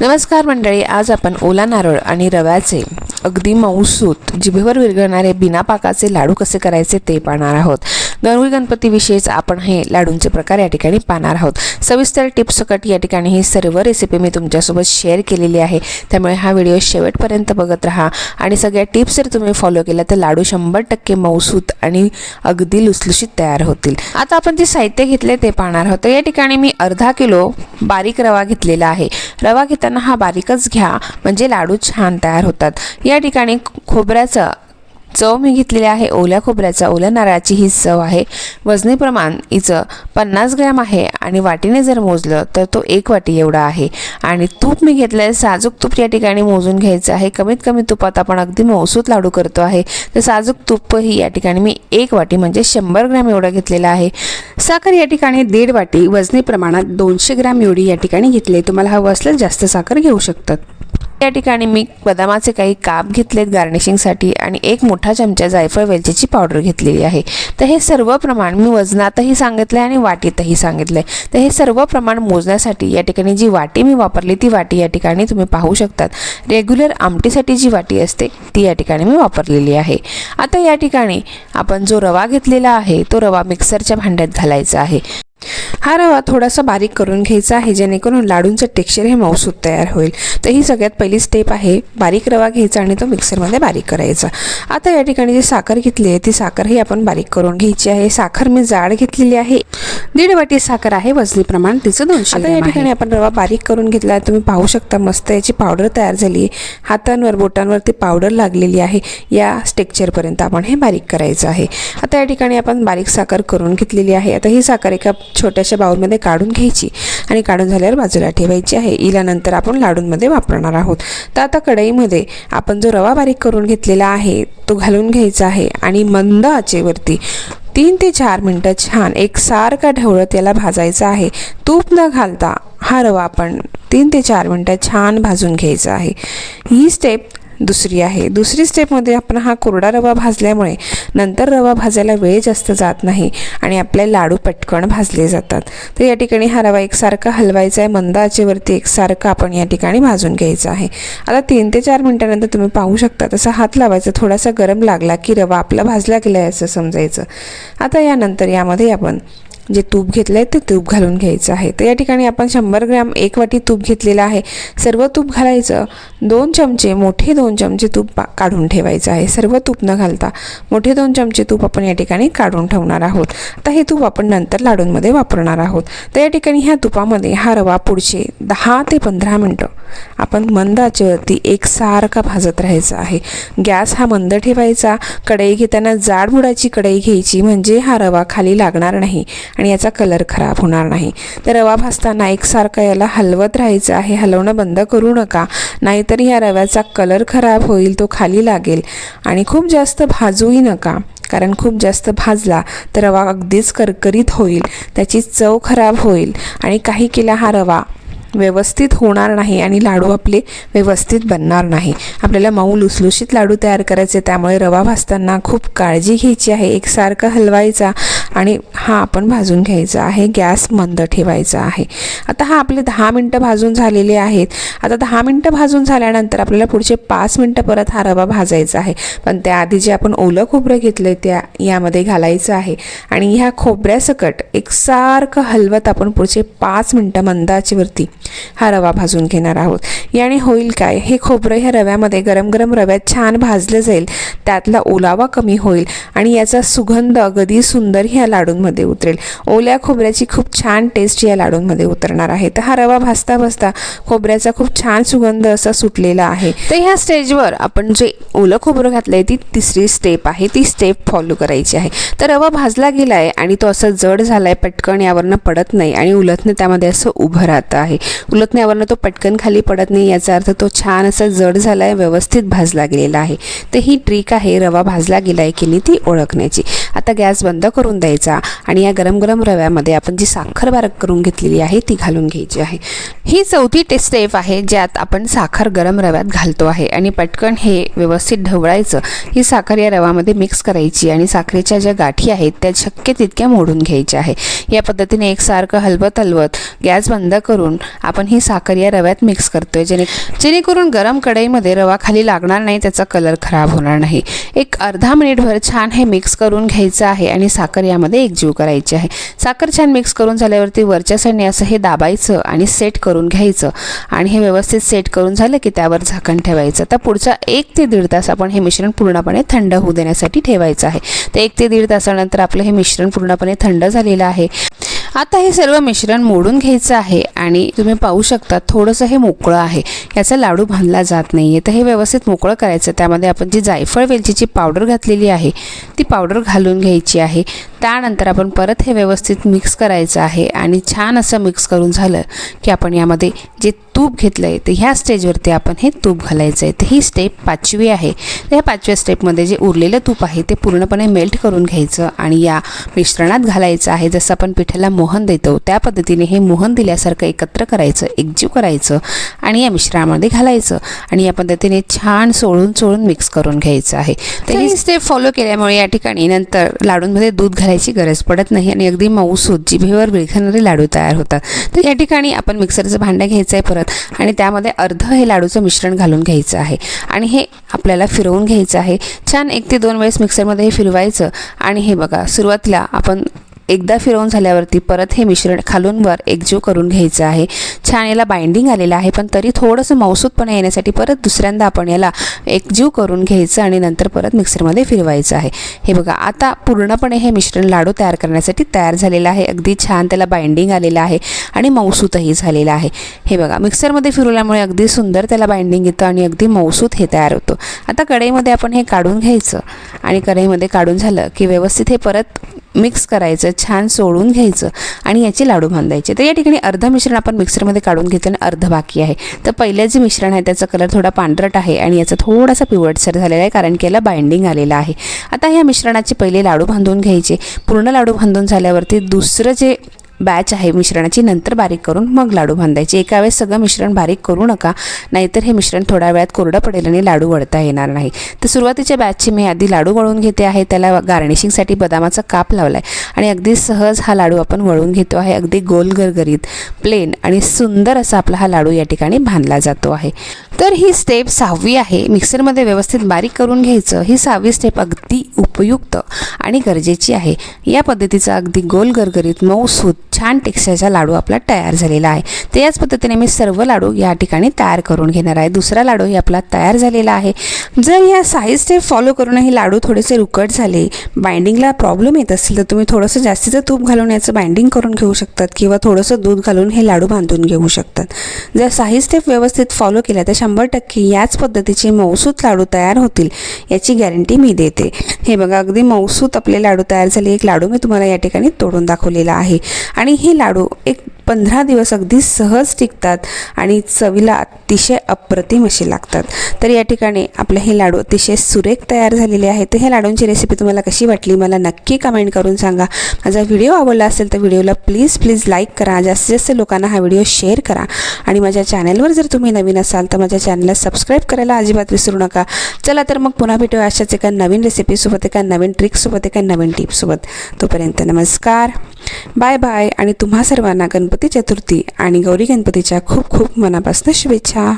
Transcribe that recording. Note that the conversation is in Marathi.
नमस्कार मंडळी आज आपण ओला नारळ आणि रव्याचे अगदी मऊसूत जिभेवर विरघळणारे बिना पाकाचे लाडू कसे करायचे ते पाहणार आहोत. गणगुई गणपतीविषयीच आपण हे लाडूंचे प्रकार या ठिकाणी पाहणार आहोत. सविस्तर टिप्सकट या ठिकाणी ही सर्व रेसिपी मी तुमच्यासोबत शेअर केलेली आहे. त्यामुळे हा व्हिडिओ शेवटपर्यंत बघत राहा. आणि सगळ्या टिप्स जर तुम्ही फॉलो केल्या तर लाडू शंभर टक्के मौसूत आणि अगदी लुसलुशीत तयार होतील. आता आपण जे साहित्य घेतले ते पाहणार आहोत. या ठिकाणी मी अर्धा किलो बारीक रवा घेतलेला आहे. रवा घेताना हा बारीकच घ्या. म्हणजे लाडू छान तयार होतात. या ठिकाणी खोबऱ्याचं चव मी घेतलेली आहे ओल्या खोबऱ्याचा ओल्या नारळाची ही चव आहे. वजनी प्रमाण हिचं पन्नास ग्रॅम आहे आणि वाटीने जर मोजलं तर तो एक वाटी एवढा आहे. आणि तूप मी घेतलं आहे साजूक तूप या ठिकाणी मोजून घ्यायचं आहे. कमीत कमी तुपात आपण अगदी मौसूत लाडू करतो आहे. तर साजूक तूपही या ठिकाणी मी एक वाटी म्हणजे शंभर ग्रॅम एवढं घेतलेला आहे. साखर या ठिकाणी दीड वाटी वजनी प्रमाणात दोनशे ग्रॅम एवढी या ठिकाणी घेतली तुम्हाला हवं असलं जास्त साखर घेऊ शकतात. या ठिकाणी मी बदामाचे काही काप घेतलेत गार्निशिंगसाठी आणि एक मोठा चमचा जायफळ वेलचीची पावडर घेतलेली आहे. तर हे सर्व प्रमाण मी वजनातही सांगितलं आहे आणि वाटीतही सांगितलं आहे तर हे सर्व प्रमाण मोजण्यासाठी या ठिकाणी जी वाटी मी वापरली ती वाटी या ठिकाणी तुम्ही पाहू शकतात. रेग्युलर आमटीसाठी जी वाटी असते ती या ठिकाणी मी वापरलेली आहे. आता या ठिकाणी आपण जो रवा घेतलेला आहे तो रवा मिक्सरच्या भांड्यात घालायचा आहे. हा रवा थोडासा बारीक करून घ्यायचा आहे जेणेकरून लाडूंचं टेक्स्चर हे मऊसूत तयार होईल. तर ही सगळ्यात पहिली स्टेप आहे बारीक रवा घ्यायचा आणि तो मिक्सरमध्ये बारीक करायचा. आता या ठिकाणी जी साखर घेतली आहे ती साखरही आपण बारीक करून घ्यायची आहे. साखर मी जाड घेतलेली आहे. दीड वाटी साखर आहे वजनी प्रमाण तिचं दोनशे आता या ठिकाणी आपण रवा बारीक करून घेतला आहे. तुम्ही पाहू शकता मस्त याची पावडर तयार झाली. आहे हातांवर बोटांवर ती पावडर लागलेली आहे. या स्टेक्चरपर्यंत आपण हे बारीक करायचं आहे. आता या ठिकाणी आपण बारीक साखर करून घेतलेली आहे. आता ही साखर एका छोट्याशा बाउलमध्ये काढून घ्यायची आणि काढून झाल्यावर बाजूला ठेवायची आहे. इल्यानंतर आपण लाडूंमध्ये वापरणार आहोत. तर आता कढईमध्ये आपण जो रवा बारीक करून घेतलेला आहे तो घालून घ्यायचा आहे आणि मंद आचेवरती तीन ते चार मिनटं छान एकसारखा ढवळत याला भाजायचा आहे. तूप न घालता हा रवा आपण तीन ते चार मिनटं छान भाजून घ्यायचा आहे. ही स्टेप दुसरी आहे. दुसरी स्टेपमध्ये आपण हा कोरडा रवा भाजल्यामुळे नंतर रवा भाजायला वेळ जास्त जात नाही आणि आपले लाडू पटकन भाजले जातात. तर या ठिकाणी हा रवा एकसारखा हलवायचा आहे. मंद आचेवरती एकसारखा आपण या ठिकाणी भाजून घ्यायचा आहे. आता तीन ते चार मिनटानंतर तुम्ही पाहू शकता तसा हात लावायचा. थोडासा गरम लागला की रवा आपला भाजला गेला आहे असं समजायचं. आता यानंतर यामध्ये आपण जे तूप घेतलं आहे ते तूप घालून घ्यायचं आहे. तर या ठिकाणी आपण शंभर ग्रॅम एक वाटी तूप घेतलेलं आहे. सर्व तूप घालायचं. दोन चमचे मोठे दोन चमचे तूप काढून ठेवायचं आहे. सर्व तूप न घालता मोठे दोन चमचे तूप आपण या ठिकाणी काढून ठेवणार आहोत. आता हे तूप आपण नंतर लाडूंमध्ये वापरणार आहोत. तर या ठिकाणी ह्या तुपामध्ये हा रवा पुढचे दहा ते पंधरा मिनटं आपण मंद आचेवरती एकसारखा भाजत राहायचा आहे. गॅस हा मंद ठेवायचा कढई घेताना जाड बुडाची कढई घ्यायची म्हणजे हा रवा खाली लागणार नाही आणि याचा कलर खराब होणार नाही. तर रवा भाजताना एकसारखा याला हलवत राहायचं आहे. हलवणं बंद करू नका नाहीतर ह्या रव्याचा कलर खराब होईल तो खाली लागेल. आणि खूप जास्त भाजूही नका कारण खूप जास्त भाजला तर रवा अगदीच करकरीत होईल त्याची चव खराब होईल. आणि काही केला हा रवा व्यवस्थित होणार नाही आणि लाडू आपले व्यवस्थित बनणार नाही. आपल्याला मऊ लुसलुशीत लाडू तयार करायचे त्यामुळे रवा भाजताना खूप काळजी घ्यायची आहे. एकसारखा हलवायचा आणि हा आपण भाजून घ्यायचा आहे. गॅस मंद ठेवायचा आहे. आता हा आपले दहा मिनटं भाजून झालेले आहेत. आता दहा मिनटं भाजून झाल्यानंतर आपल्याला पुढचे पाच मिनटं परत हा रवा भाजायचा आहे. पण त्याआधी जे आपण ओलं खोबरं घेतलं आहे त्या यामध्ये घालायचं आहे. आणि ह्या खोबऱ्यासकट एकसारखं हलवत आपण पुढचे पाच मिनटं मंदाचीवरती हा रवा भाजून घेणार आहोत. याने होईल काय? हे खोबरं ह्या रव्यामध्ये गरम गरम रव्यात छान भाजलं जाईल. त्यातला ओलावा कमी होईल आणि याचा सुगंध अगदी सुंदर ह्या लाडूंमध्ये उतरेल. ओल्या खोबऱ्याची खूप छान टेस्ट या लाडूंमध्ये उतरणार आहे. तर हा रवा भाजता भाजता खोबऱ्याचा खूप छान सुगंध असा सुटलेला आहे. तर ह्या स्टेजवर आपण जे ओलं खोबरं घातलं आहे ती तिसरी स्टेप आहे. ती स्टेप फॉलो करायची आहे. तर रवा भाजला गेला आहे आणि तो असं जड झाला आहे पटकन यावरनं पडत नाही आणि उलटनं त्यामध्ये असं उभं राहतं आहे. उलटण्यावरनं तो पटकन खाली पडत नाही याचा अर्थ तो छान असा जड झाला आहे व्यवस्थित भाजला गेलेला आहे. तर ही ट्रिक आहे रवा भाजला गेला आहे की नाही ती ओळखण्याची. आता गॅस बंद करून द्यायचा आणि या गरम गरम रव्यामध्ये आपण जी साखर बारक करून घेतलेली आहे ती घालून घ्यायची आहे. ही चौथी टे स्टेप आहे ज्यात आपण साखर गरम रव्यात घालतो आहे आणि पटकन हे व्यवस्थित ढवळायचं. ही साखर या रव्यामध्ये मिक्स करायची आणि साखरेच्या ज्या गाठी आहेत त्या शक्य तितक्या मोडून घ्यायच्या आहे. या पद्धतीने एकसारखं हलवत हलवत गॅस बंद करून आपण ही साखर या रव्यात मिक्स करतोय. जेणे जेणेकरून गरम कढईमध्ये रवा खाली लागणार नाही त्याचा कलर खराब होणार नाही. एक अर्धा मिनिटभर छान हे मिक्स करून घ्यायचं आहे आणि साखर यामध्ये एकजीव करायची आहे. साखर छान मिक्स करून झाल्यावरती वरच्या साईडने असं हे दाबायचं आणि सेट करून घ्यायचं. आणि हे व्यवस्थित सेट करून झालं की त्यावर झाकण ठेवायचं. तर पुढचा एक ते दीड तास आपण हे मिश्रण पूर्णपणे थंड होऊ देण्यासाठी ठेवायचं आहे. तर एक ते दीड तासानंतर आपलं हे मिश्रण पूर्णपणे थंड झालेलं आहे. आता हे सर्व मिश्रण मोडून घ्यायचं आहे आणि तुम्ही पाहू शकता थोडंसं हे मोकळं आहे. याचा लाडू बांधला जात नाही आहे तर हे व्यवस्थित मोकळं करायचं. त्यामध्ये आपण जी जायफळ वेलचीची पावडर घातलेली आहे ती पावडर घालून घ्यायची आहे. त्यानंतर आपण परत हे व्यवस्थित मिक्स करायचं आहे आणि छान असं मिक्स करून झालं की आपण यामध्ये जे तूप घेतलं आहे तर ह्या स्टेजवरती आपण हे तूप घालायचं आहे तर ही स्टेप पाचवी आहे. तर ह्या पाचव्या स्टेपमध्ये जे उरलेलं तूप आहे ते पूर्णपणे मेल्ट करून घ्यायचं आणि या मिश्रणात घालायचं आहे. जसं आपण पिठाला मोहन देतो त्या पद्धतीने हे मोहन दिल्यासारखं एकत्र करायचं एकजीव करायचं आणि या मिश्रणामध्ये घालायचं आणि या पद्धतीने छान सोळून सोळून मिक्स करून घ्यायचं आहे. तर ही स्टेप फॉलो केल्यामुळे या ठिकाणी नंतर लाडूंमध्ये दूध घालायची गरज पडत नाही आणि अगदी मऊसूत जिभेवर विळखणारे लाडू तयार होतात. तर या ठिकाणी आपण मिक्सरचं भांडं घ्यायचं आहे परत आणि त्यामध्ये अर्ध हे लाडूचं मिश्रण घालून घ्यायचं आहे. आणि हे आपल्याला फिरवून घ्यायचं आहे. छान एक ते दोन वेळेस मिक्सरमध्ये हे फिरवायचं. आणि हे बघा सुरुवातीला आपण एकदा फिरवून झाल्यावरती परत हे मिश्रण खालून वर एकजीव करून घ्यायचं आहे. छान याला बाइंडिंग आलेलं आहे पण तरी थोडंसं मौसूदपणा येण्यासाठी परत दुसऱ्यांदा आपण याला एकजीव करून घ्यायचं आणि नंतर परत मिक्सरमध्ये फिरवायचं आहे. हे बघा आता पूर्णपणे हे मिश्रण लाडू तयार करण्यासाठी तयार झालेलं आहे. अगदी छान त्याला बाइंडिंग आलेलं आहे आणि मौसूतही झालेलं आहे. हे बघा मिक्सरमध्ये फिरवल्यामुळे अगदी सुंदर त्याला बाइंडिंग येतं आणि अगदी मौसूत हे तयार होतं. आता कढईमध्ये आपण हे काढून घ्यायचं आणि कढईमध्ये काढून झालं की व्यवस्थित हे परत मिक्स करायचं छान सोडून घ्यायचं आणि याचे लाडू बांधायचे. तर या ठिकाणी अर्ध मिश्रण आपण मिक्सरमध्ये काढून घेतलं आणि अर्ध बाकी आहे. तर पहिलं जे मिश्रण आहे त्याचा कलर थोडा पांढरट आहे आणि याचा थोडासा पिवटसर झालेला आहे कारण की याला बाइंडिंग आलेलं आहे. आता ह्या मिश्रणाचे पहिले लाडू बांधून घ्यायचे. पूर्ण लाडू बांधून झाल्यावरती दुसरं जे बॅच आहे मिश्रणाची नंतर बारीक करून मग लाडू बांधायचे. एका वेळेस सगळं मिश्रण बारीक करू नका नाहीतर हे मिश्रण थोड्या वेळात कोरडं पडेल आणि लाडू वळता येणार नाही. तर सुरुवातीच्या बॅचची मी आधी लाडू वळून घेते आहे त्याला गार्निशिंगसाठी बदामाचा काप लावला आहे आणि अगदी सहज हा लाडू आपण वळून घेतो आहे अगदी गोल गरगरीत प्लेन आणि सुंदर असा आपला हा लाडू या ठिकाणी बांधला जातो आहे. तर ही स्टेप सहावी आहे. मिक्सरमध्ये व्यवस्थित बारीक करून घ्यायचं. ही सहावी स्टेप अगदी उपयुक्त आणि गरजेची आहे. या पद्धतीचा अगदी गोल गरगरीत मऊसूत छान टेक्स्चरचा लाडू आपला तयार झालेला आहे. तर याच पद्धतीने मी सर्व लाडू या ठिकाणी तयार करून घेणार आहे. दुसरा लाडूही आपला तयार झालेला आहे. जर या साईज स्टेप फॉलो करूनही लाडू थोडेसे रुकट झाले बाइंडिंगला प्रॉब्लेम येत असेल तर तुम्ही थोडंसं जास्तीचं तूप घालून याचं बाइंडिंग करून घेऊ शकतात किंवा थोडंसं दूध घालून हे लाडू बांधून घेऊ शकतात. जर साईज स्टेप व्यवस्थित फॉलो केल्या तर शंभर टक्के याच पद्धतीचे मौसूत लाडू तयार होतील याची गॅरंटी मी देते. हे बघा अगदी मौसूत आपले लाडू तयार झाले. एक लाडू मी तुम्हाला या ठिकाणी तोडून दाखवलेला आहे. आणि हे लाडू एक पंधरा दिवस अगदी सहज टिकतात आणि चवीला अतिशय अप्रतिम असे लागतात. तर या ठिकाणी आपले हे लाडू अतिशय सुरेख तयार झालेले आहेत. तर ह्या लाडूंची रेसिपी तुम्हाला कशी वाटली? मला नक्की कमेंट करून सांगा. माझा व्हिडिओ आवडला असेल तर व्हिडिओला प्लीज प्लीज लाईक करा. जास्तीत जास्त लोकांना हा व्हिडिओ शेअर करा. आणि माझ्या चॅनलवर जर तुम्ही नवीन असाल तर माझ्या चॅनलला सबस्क्राईब करायला अजिबात विसरू नका. चला तर मग पुन्हा भेटूया अशाच एका नवीन रेसिपीसोबत एका नवीन ट्रिकसोबत एका नवीन टिप्ससोबत तोपर्यंत नमस्कार. बाय बाय आणि तुम्हा सर्वांना गणपती चतुर्थी आणि गौरी गणपतीच्या खूप खूप मनापासून शुभेच्छा.